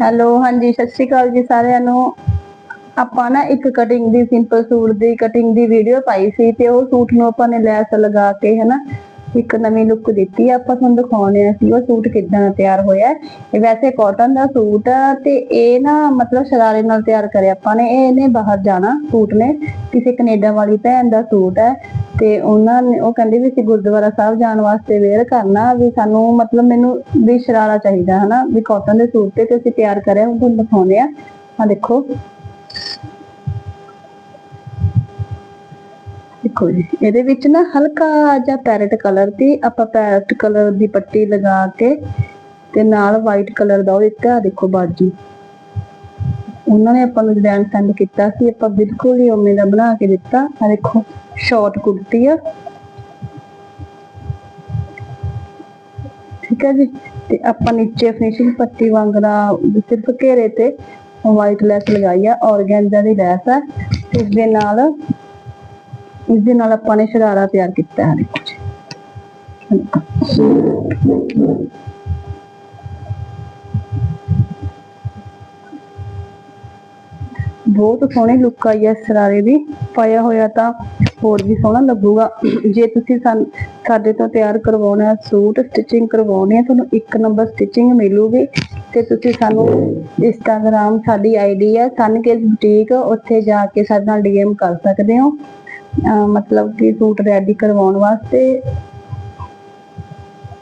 Hello ਹਾਂਜੀ, ਸਤਿ ਸ਼੍ਰੀ ਅਕਾਲ ਜੀ ਸਾਰਿਆਂ ਨੂੰ। ਆਪਾਂ ਨਾ ਇੱਕ ਕਟਿੰਗ ਦੀ ਸਿੰਪਲ ਸੂਟ ਦੀ ਕਟਿੰਗ ਦੀ ਵੀਡੀਓ ਪਾਈ ਸੀ ਤੇ ਉਹ ਸੂਟ ਨੂੰ ਆਪਾਂ ਨੇ ਲੈਸ ਲਗਾ ਕੇ, ਹਨਾ, ਇੱਕ ਨਵੀਂ ਲੁੱਕ ਦਿੱਤੀ। ਆ ਆਪਾਂ ਤੁਹਾਨੂੰ ਦਿਖਾਉਣੇ ਆ ਕਿ ਉਹ ਸੂਟ ਕਿੱਦਾਂ ਦਾ ਤਿਆਰ ਹੋਇਆ ਹੈ। ਇਹ ਵੈਸੇ ਕਾਟਨ ਦਾ ਸੂਟ ਆ ਤੇ ਇਹ ਨਾ ਮਤਲਬ ਸ਼ਰਾਰੇ ਨਾਲ ਤਿਆਰ ਕਰਿਆ ਆਪਾਂ ਨੇ। ਇਹ ਇਹਨੇ ਬਾਹਰ ਜਾਣਾ ਸੂਟ ਨੇ। ਕਿਸੇ ਕੈਨੇਡਾ ਵਾਲੀ ਭੈਣ ਦਾ ਸੂਟ ਹੈ। ਤੇ ਉਹਨਾਂ ਨੇ, ਉਹ ਕਹਿੰਦੇ ਵੀ ਅਸੀਂ ਗੁਰਦੁਆਰਾ ਸਾਹਿਬ ਜਾਣ ਵਾਸਤੇ ਵੇਅਰ ਕਰਨਾ ਵੀ ਸਾਨੂੰ ਮਤਲਬ ਮੈਨੂੰ ਵੀ ਸ਼ਰਾਰਾ ਚਾਹੀਦਾ, ਹਨਾ? ਵੀ ਕਾਟਨ ਦੇ ਸੂਟ ਤੇ ਤੇ ਅਸੀਂ ਤਿਆਰ ਕਰਿਆ, ਉਹ ਤੁਹਾਨੂੰ ਦਿਖਾਉਂਦੇ ਆ। ਆ ਦੇਖੋ। ਦੇਖੋ ਜੀ, ਇਹਦੇ ਵਿੱਚ ਨਾ ਹਲਕਾ ਜਿਹਾ ਪੈਰਟ ਕਲਰ ਦੀ, ਆਪਾਂ ਪੈਰਟ ਕਲਰ ਦੀ ਪੱਟੀ ਲਗਾ ਕੇ ਤੇ ਨਾਲ ਵਾਈਟ ਕਲਰ ਦਾ ਉਹ ਦਿੱਤਾ ਦੇਖੋ ਬਾਜੂ। ਉਹਨਾਂ ਨੇ ਆਪਾਂ ਨੂੰ ਡਿਜ਼ਾਈਨ ਸੈਂਡ ਕੀਤਾ ਸੀ, ਆਪਾਂ ਬਿਲਕੁਲ ਹੀ ਉਵੇਂ ਦਾ ਬਣਾ ਕੇ ਦਿੱਤਾ। ਆ ਦੇਖੋ ਸ਼ਾਰਟ ਕੁੜਤੀ ਆ। ਠੀਕ ਹੈ ਜੀ? ਤੇ ਆਪਾਂ ਨੀਚੇ ਫਿਨਿਸ਼ਿੰਗ ਪੱਟੀ ਵਾਂਗਣਾ, ਸਿਰਫ ਘੇਰੇ ਤੇ ਵਾਈਟ ਲੈਸ ਲਗਾਈ ਆ ਔਰਗੈਂਜ਼ਾ ਦੀ ਲੈਸ ਆ। ਇਸ ਦੇ ਨਾਲ, ਇਸ ਦੇ ਨਾਲ ਆਪਾਂ ਨੇ ਸ਼ਰਾਰਾ ਤਿਆਰ ਕੀਤਾ ਹੈ ਦੇਖੋ ਬਹੁਤ ਸੋਹਣੀ ਲੁੱਕ ਆਈ ਹੈ ਸ਼ਰਾਰੇ ਦੀ। ਪਾਇਆ ਹੋਇਆ ਤਾਂ ਹੋਰ ਵੀ ਸੋਹਣਾ ਲੱਗੂਗਾ। ਜੇ ਤੁਸੀਂ ਸਾਡੇ ਤੋਂ ਤਿਆਰ ਕਰਵਾਉਣਾ ਹੈ ਸੂਟ ਸਟਿਚਿੰਗ ਕਰਵਾਉਣੀ ਹੈ ਤੁਹਾਨੂੰ ਇੱਕ ਨੰਬਰ ਸਟਿਚਿੰਗ ਮਿਲੂਗੀ। ਤੇ ਤੁਸੀਂ ਸਾਨੂੰ ਇੰਸਟਾਗ੍ਰam ਸਾਡੀ ਆਈਡੀ ਹੈ ਸਨਕੇਸ ਬੁਟੀਕ ਉੱਥੇ ਜਾ ਕੇ ਸਾਡੇ ਨਾਲ ਡੀਐਮ ਕਰ ਸਕਦੇ ਹੋ। ਮਤਲਬ ਕਿ ਸੂਟ ਰੈਡੀ ਕਰਵਾਉਣ ਵਾਸਤੇ।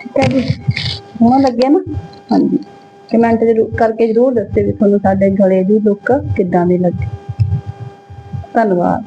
ਠੀਕ ਹੈ ਜੀ। ਸੋਹਣਾ ਲੱਗਿਆ ਨਾ? ਹਾਂਜੀ। ਕਮੈਂਟ ਜਰੂਰ ਕਰਕੇ ਜਰੂਰ ਦੱਸਿਓ ਵੀ ਤੁਹਾਨੂੰ ਸਾਡੇ ਗਲੇ ਦੀ ਲੁੱਕ ਕਿੱਦਾਂ ਦੀ ਲੱਗੀ। ਧੰਨਵਾਦ।